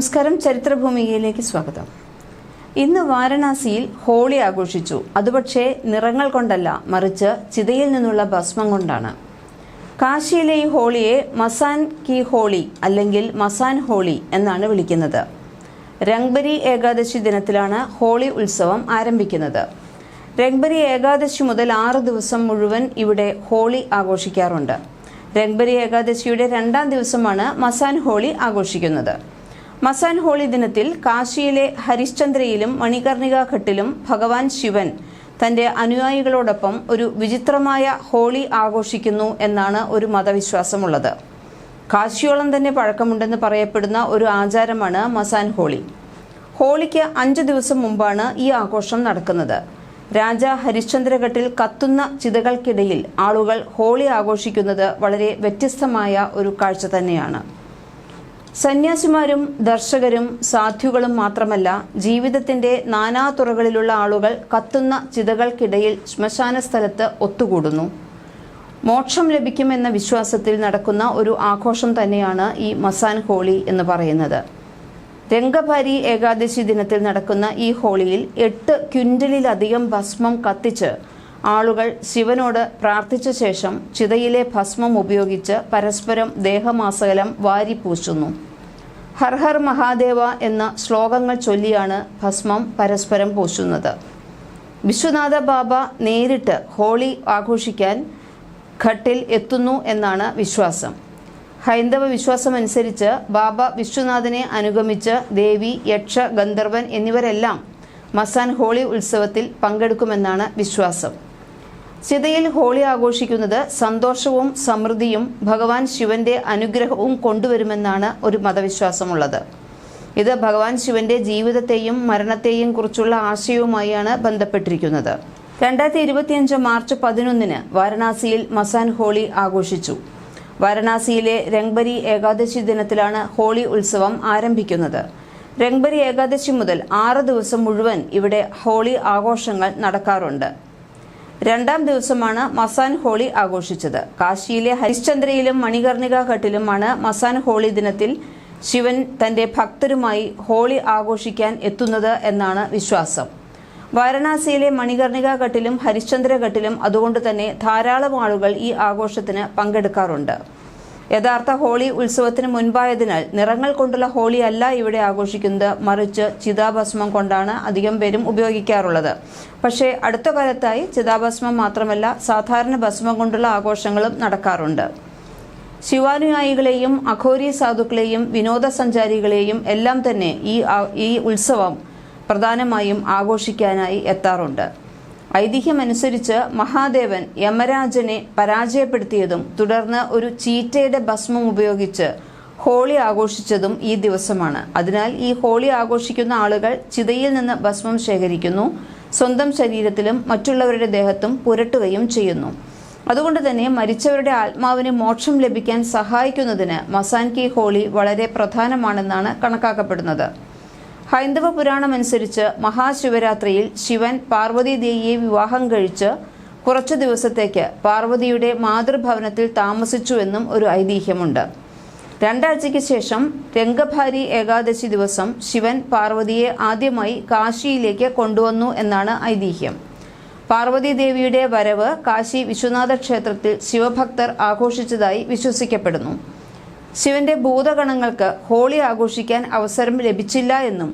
നമസ്കാരം. ചരിത്രഭൂമികയിലേക്ക് സ്വാഗതം. ഇന്ന് വാരണാസിയിൽ ഹോളി ആഘോഷിച്ചു. അതുപക്ഷേ നിറങ്ങൾ കൊണ്ടല്ല മറിച്ച് ചിതയിൽ നിന്നുള്ള ഭസ്മം കൊണ്ടാണ്. കാശിയിലെ ഈ ഹോളിയെ മസാൻ കി ഹോളി അല്ലെങ്കിൽ മസാൻ ഹോളി എന്നാണ് വിളിക്കുന്നത്. രംഗ്ബരി ഏകാദശി ദിനത്തിലാണ് ഹോളി ഉത്സവം ആരംഭിക്കുന്നത്. രംഗ്ബരി ഏകാദശി മുതൽ ആറ് ദിവസം മുഴുവൻ ഇവിടെ ഹോളി ആഘോഷിക്കാറുണ്ട്. രംഗ്ബരി ഏകാദശിയുടെ രണ്ടാം ദിവസമാണ് മസാൻ ഹോളി ആഘോഷിക്കുന്നത്. മസാൻ ഹോളി ദിനത്തിൽ കാശിയിലെ ഹരിശ്ചന്ദ്രയിലും മണികർണിക ഘട്ടിലും ഭഗവാൻ ശിവൻ തന്റെ അനുയായികളോടൊപ്പം ഒരു വിചിത്രമായ ഹോളി ആഘോഷിക്കുന്നു എന്നാണ് ഒരു മതവിശ്വാസമുള്ളത്. കാശിയോളം തന്നെ പഴക്കമുണ്ടെന്ന് പറയപ്പെടുന്ന ഒരു ആചാരമാണ് മസാൻ ഹോളി. ഹോളിക്ക് അഞ്ചു ദിവസം മുമ്പാണ് ഈ ആഘോഷം നടക്കുന്നത്. രാജ ഹരിശ്ചന്ദ്രഘട്ടിൽ കത്തുന്ന ചിതകൾക്കിടയിൽ ആളുകൾ ഹോളി ആഘോഷിക്കുന്നത് വളരെ വ്യത്യസ്തമായ ഒരു കാഴ്ച തന്നെയാണ്. സന്യാസിമാരും ദർശകരും സാധ്യുകളും മാത്രമല്ല ജീവിതത്തിന്റെ നാനാതുറകളിലുള്ള ആളുകൾ കത്തുന്ന ചിതകൾക്കിടയിൽ ശ്മശാന സ്ഥലത്ത് ഒത്തുകൂടുന്നു. മോക്ഷം ലഭിക്കുമെന്ന വിശ്വാസത്തിൽ നടക്കുന്ന ഒരു ആഘോഷം തന്നെയാണ് ഈ മസാൻ ഹോളി എന്ന് പറയുന്നത്. രംഗഭാരി ഏകാദശി ദിനത്തിൽ നടക്കുന്ന ഈ ഹോളിയിൽ എട്ട് ക്വിന്റലിലധികം ഭസ്മം കത്തിച്ച് ആളുകൾ ശിവനോട് പ്രാർത്ഥിച്ച ശേഷം ചിതയിലെ ഭസ്മം ഉപയോഗിച്ച് പരസ്പരം ദേഹമാസകലം വാരി പൂശുന്നു ഹർ ഹർ മഹാദേവ എന്ന ശ്ലോകങ്ങൾ ചൊല്ലിയാണ് ഭസ്മം പരസ്പരം പൂശുന്നത്. വിശ്വനാഥ ബാബ നേരിട്ട് ഹോളി ആഘോഷിക്കാൻ ഘട്ടിൽ എത്തുന്നു എന്നാണ് വിശ്വാസം. ഹൈന്ദവ വിശ്വാസമനുസരിച്ച് ബാബ വിശ്വനാഥനെ അനുഗമിച്ച് ദേവി യക്ഷ ഗന്ധർവൻ എന്നിവരെല്ലാം മസാൻ ഹോളി ഉത്സവത്തിൽ പങ്കെടുക്കുമെന്നാണ് വിശ്വാസം. ചിതയിൽ ഹോളി ആഘോഷിക്കുന്നത് സന്തോഷവും സമൃദ്ധിയും ഭഗവാൻ ശിവന്റെ അനുഗ്രഹവും കൊണ്ടുവരുമെന്നാണ് ഒരു മതവിശ്വാസമുള്ളത്. ഇത് ഭഗവാൻ ശിവന്റെ ജീവിതത്തെയും മരണത്തെയും കുറിച്ചുള്ള ആശയവുമായാണ് ബന്ധപ്പെട്ടിരിക്കുന്നത്. രണ്ടായിരത്തി ഇരുപത്തിയഞ്ച് മാർച്ച് പതിനൊന്നിന് വാരണാസിയിൽ മസാൻ ഹോളി ആഘോഷിച്ചു. വാരണാസിയിലെ രംഗ്ബരി ഏകാദശി ദിനത്തിലാണ് ഹോളി ഉത്സവം ആരംഭിക്കുന്നത്. രംഗ്ബരി ഏകാദശി മുതൽ ആറ് ദിവസം മുഴുവൻ ഇവിടെ ഹോളി ആഘോഷങ്ങൾ നടക്കാറുണ്ട്. രണ്ടാം ദിവസമാണ് മസാൻ ഹോളി ആഘോഷിച്ചത്. കാശിയിലെ ഹരിശ്ചന്ദ്രയിലും മണികർണിക ഘട്ടിലുമാണ് മസാൻ ഹോളി ദിനത്തിൽ ശിവൻ തന്റെ ഭക്തരുമായി ഹോളി ആഘോഷിക്കാൻ എത്തുന്നത് എന്നാണ് വിശ്വാസം. വാരണാസിയിലെ മണികർണിക ഘട്ടിലും ഹരിശ്ചന്ദ്ര ഘട്ടിലും അതുകൊണ്ട് തന്നെ ധാരാളം ആളുകൾ ഈ ആഘോഷത്തിന് പങ്കെടുക്കാറുണ്ട്. യഥാർത്ഥ ഹോളി ഉത്സവത്തിന് മുൻപായതിനാൽ നിറങ്ങൾ കൊണ്ടുള്ള ഹോളി അല്ല ഇവിടെ ആഘോഷിക്കുന്നത്. മറിച്ച് ചിതാഭസ്മം കൊണ്ടാണ് അധികം പേരും ഉപയോഗിക്കാറുള്ളത്. പക്ഷേ അടുത്ത കാലത്തായി ചിതാഭസ്മം മാത്രമല്ല സാധാരണ ഭസ്മം കൊണ്ടുള്ള ആഘോഷങ്ങളും നടക്കാറുണ്ട്. ശിവാനുയായികളെയും അഘോരി സാധുക്കളെയും വിനോദസഞ്ചാരികളെയും എല്ലാം തന്നെ ഈ ഈ ഉത്സവം പ്രധാനമായും ആഘോഷിക്കാനായി എത്താറുണ്ട്. ഐതിഹ്യമനുസരിച്ച് മഹാദേവൻ യമരാജനെ പരാജയപ്പെടുത്തിയതും തുടർന്ന് ഒരു ചീറ്റയുടെ ഭസ്മം ഉപയോഗിച്ച് ഹോളി ആഘോഷിച്ചതും ഈ ദിവസമാണ്. അതിനാൽ ഈ ഹോളി ആഘോഷിക്കുന്ന ആളുകൾ ചിതയിൽ നിന്ന് ഭസ്മം ശേഖരിക്കുന്നു സ്വന്തം ശരീരത്തിലും മറ്റുള്ളവരുടെ ദേഹത്തും പുരട്ടുകയും ചെയ്യുന്നു. അതുകൊണ്ട് തന്നെ മരിച്ചവരുടെ ആത്മാവിന് മോക്ഷം ലഭിക്കാൻ സഹായിക്കുന്നതിന് മസാൻ കി ഹോളി വളരെ പ്രധാനമാണെന്നാണ് കണക്കാക്കപ്പെടുന്നത്. ഹൈന്ദവ പുരാണമനുസരിച്ച് മഹാശിവരാത്രിയിൽ ശിവൻ പാർവതി ദേവിയെ വിവാഹം കഴിച്ച് കുറച്ചു ദിവസത്തേക്ക് പാർവതിയുടെ മാതൃഭവനത്തിൽ താമസിച്ചുവെന്നും ഒരു ഐതിഹ്യമുണ്ട്. രണ്ടാഴ്ചയ്ക്ക് ശേഷം രംഗഭാരി ഏകാദശി ദിവസം ശിവൻ പാർവതിയെ ആദ്യമായി കാശിയിലേക്ക് കൊണ്ടുവന്നു എന്നാണ് ഐതിഹ്യം. പാർവതി ദേവിയുടെ വരവ് കാശി വിശ്വനാഥ ക്ഷേത്രത്തിൽ ശിവഭക്തർ ആഘോഷിച്ചതായി വിശ്വസിക്കപ്പെടുന്നു. ശിവന്റെ ഭൂതഗണങ്ങൾക്ക് ഹോളി ആഘോഷിക്കാൻ അവസരം ലഭിച്ചില്ല എന്നും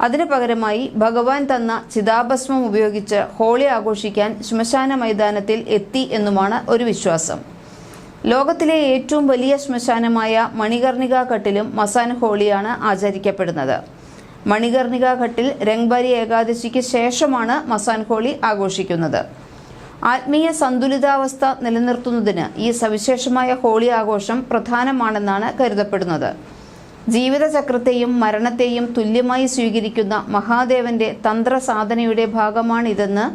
അതിനു പകരമായി ഭഗവാൻ തന്ന ചിതാഭസ്മം ഉപയോഗിച്ച് ഹോളി ആഘോഷിക്കാൻ ശ്മശാന മൈതാനത്തിൽ എത്തി എന്നുമാണ് ഒരു വിശ്വാസം. ലോകത്തിലെ ഏറ്റവും വലിയ ശ്മശാനമായ മണികർണിക ഘട്ടിലും മസാൻ ഹോളിയാണ് ആചരിക്കപ്പെടുന്നത്. മണികർണിക ഘട്ടിൽ രംഗ്ബരി ഏകാദശിക്ക് ശേഷമാണ് മസാൻ ഹോളി ആഘോഷിക്കുന്നത്. ആത്മീയ സന്തുലിതാവസ്ഥ നിലനിർത്തുന്നതിന് ഈ സവിശേഷമായ ഹോളി ആഘോഷം പ്രധാനമാണെന്നാണ് കരുതപ്പെടുന്നത്. ജീവിതചക്രത്തെയും മരണത്തെയും തുല്യമായി സ്വീകരിക്കുന്ന മഹാദേവന്റെ തന്ത്രസാധനയുടെ ഭാഗമാണിതെന്ന്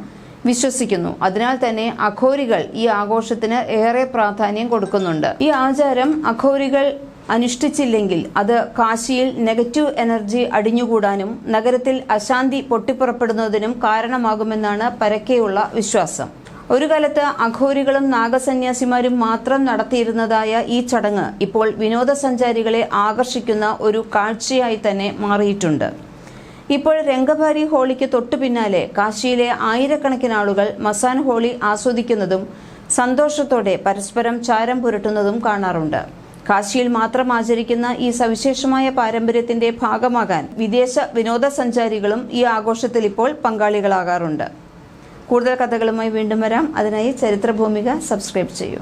വിശ്വസിക്കുന്നു. അതിനാൽ തന്നെ അഘോരികൾ ഈ ആഘോഷത്തിന് ഏറെ പ്രാധാന്യം കൊടുക്കുന്നുണ്ട്. ഈ ആചാരം അഘോരികൾ അനുഷ്ഠിച്ചില്ലെങ്കിൽ അത് കാശിയിൽ നെഗറ്റീവ് എനർജി അടിഞ്ഞുകൂടാനും നഗരത്തിൽ അശാന്തി പൊട്ടിപ്പുറപ്പെടുന്നതിനും കാരണമാകുമെന്നാണ് പരക്കെയുള്ള വിശ്വാസം. ഒരു കാലത്ത് അഘോരികളും നാഗസന്യാസിമാരും മാത്രം നടത്തിയിരുന്നതായ ഈ ചടങ്ങ് ഇപ്പോൾ വിനോദസഞ്ചാരികളെ ആകർഷിക്കുന്ന ഒരു കാഴ്ചയായി തന്നെ മാറിയിട്ടുണ്ട്. ഇപ്പോൾ രംഗഭാരി ഹോളിക്ക് തൊട്ടു പിന്നാലെ കാശിയിലെ ആയിരക്കണക്കിന് ആളുകൾ മസാൻ ഹോളി ആസ്വദിക്കുന്നതും സന്തോഷത്തോടെ പരസ്പരം ചാരം പുരട്ടുന്നതും കാണാറുണ്ട്. കാശിയിൽ മാത്രം ആചരിക്കുന്ന ഈ സവിശേഷമായ പാരമ്പര്യത്തിന്റെ ഭാഗമാകാൻ വിദേശ വിനോദസഞ്ചാരികളും ഈ ആഘോഷത്തിൽ ഇപ്പോൾ പങ്കാളികളാകാറുണ്ട്. കൂടുതൽ കഥകളുമായി വീണ്ടും വരാം. അതിനായി ചരിത്രഭൂമിക സബ്സ്ക്രൈബ് ചെയ്യൂ.